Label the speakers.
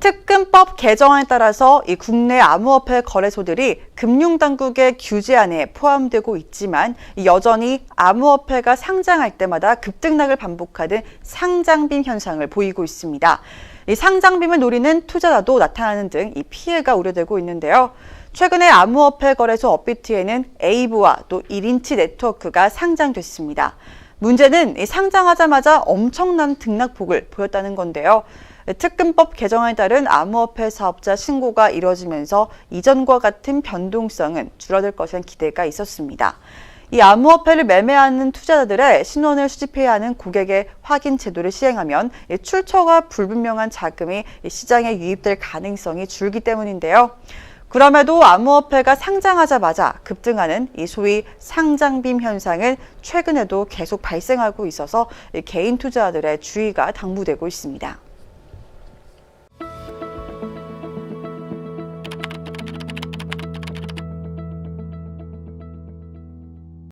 Speaker 1: 특금법 개정안에 따라서 이 국내 암호화폐 거래소들이 금융당국의 규제안에 포함되고 있지만 이 여전히 암호화폐가 상장할 때마다 급등락을 반복하는 상장빔 현상을 보이고 있습니다. 이 상장빔을 노리는 투자자도 나타나는 등 이 피해가 우려되고 있는데요. 최근에 암호화폐 거래소 업비트에는 에이브와 또 1인치 네트워크가 상장됐습니다. 문제는 이 상장하자마자 엄청난 등락폭을 보였다는 건데요. 특금법 개정안에 따른 암호화폐 사업자 신고가 이뤄지면서 이전과 같은 변동성은 줄어들 것이라는 기대가 있었습니다. 이 암호화폐를 매매하는 투자자들의 신원을 수집해야 하는 고객의 확인 제도를 시행하면 이 출처가 불분명한 자금이 이 시장에 유입될 가능성이 줄기 때문인데요. 그럼에도 암호화폐가 상장하자마자 급등하는 이 소위 상장빔 현상은 최근에도 계속 발생하고 있어서 이 개인 투자자들의 주의가 당부되고 있습니다.